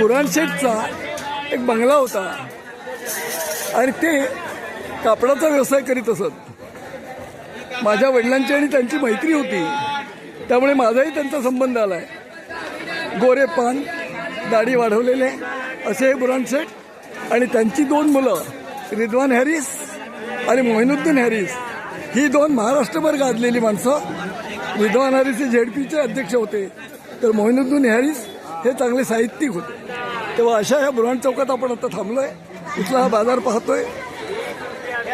बुराणशेठचा एक बंगला होता. आणि ते कापडाचा व्यवसाय करीत असत. माझ्या वडिलांची आणि त्यांची मैत्री होती. त्यामुळे माझाही त्यांचा संबंध आला आहे गोरे पान दाढी वाढवलेले असे हे बुराणशेठ आणि त्यांची दोन मुलं रिद्वान हॅरिस आणि मोहिनुद्दीन हॅरिस ही दोन महाराष्ट्रभर गाजलेली माणसं. रिद्वान हॅरिस हे झेडपीचे अध्यक्ष होते. तर मोहिनुद्दीन हॅरिस हे चांगले साहित्यिक होते. तेव्हा अशा ह्या बुराण चौकात आपण आता थांबलोय. इथला हा बाजार पाहतोय.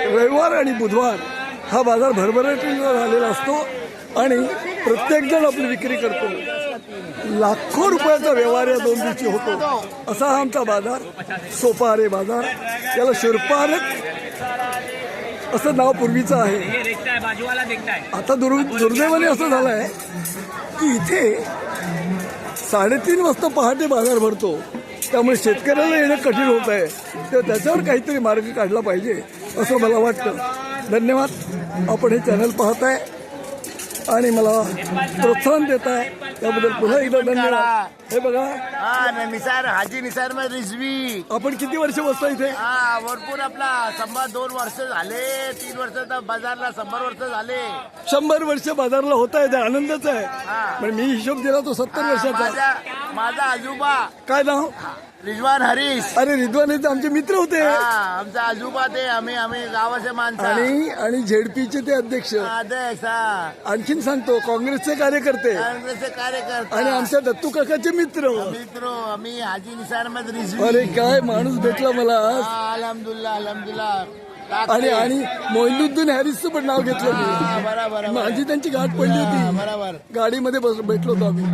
रविवार आणि बुधवार हा बाजार भरभराटीवर झालेला असतो आणि प्रत्येकजण आपली विक्री करतो. लाखो रुपयाचा व्यवहार या दोन दिवशी होतो. असा हा आमचा बाजार सोपारे बाजार. याला शिरपारक असं नाव पूर्वीचं आहे. आता दुर् दुर्दैवाने असं झालं आहे की इथे साडेतीन वाजता पहाटे बाजार भरतो. त्यामुळे शेतकऱ्याला येणं कठीण होत आहे. तर त्याच्यावर काहीतरी मार्ग काढला पाहिजे असं मला वाटतं. धन्यवाद. आपण हे चॅनल पाहताय आणि मला प्रोत्साहन देत आहे त्याबद्दल पुन्हा एकदा धन्यवाद. हे बघा. हा निसार हाजी निसार में रिजवी. आपण किती वर्ष बसता इथे? हा भरपूर आपला शंभर दोन वर्ष झाले तीन वर्ष तर बाजारला शंभर वर्ष झाले. शंभर वर्ष बाजारला होत आहे ते आनंदच आहे. पण मी हिशोब दिला तो सत्तर वर्षाचा. माझा आजोबा. काय नाव? रिजवान हरीश. अरे रिद्वान हे तर आमचे मित्र होते. हा आमचा आजोबा ते आम्ही आम्ही गावाचे माणसं. आणि आणि झेडपीचे ते अध्यक्ष. अध्यक्ष हा. आणखीन सांगतो काँग्रेसचे कार्यकर्ते. काँग्रेसचे कार्यकर्ता. आणि आमच्या दत्तू काकाचे मित्र. मित्र आम्ही हाजी निसारमध्ये रिजवी. अरे काय माणूस भेटला मला आज. हा, अल्हम्दुलिल्लाह अल्हम्दुलिल्लाह आणि. आणि मोहिनुद्दीन हॅरिसचं पण नाव घेतलं मी. बरोबर. माझी त्यांची गाठ पडली होती. गाडीमध्ये बस भेटलो होतो आम्ही.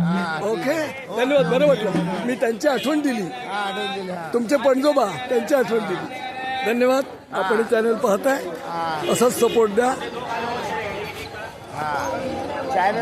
ओके? धन्यवाद बरं वाटलं. मी त्यांची आठवण दिली. हा आठवण दिली हा. तुमचे पणजोबा त्यांची आठवण दिली. धन्यवाद. आपण चॅनल पाहताय. असाच सपोर्ट द्या.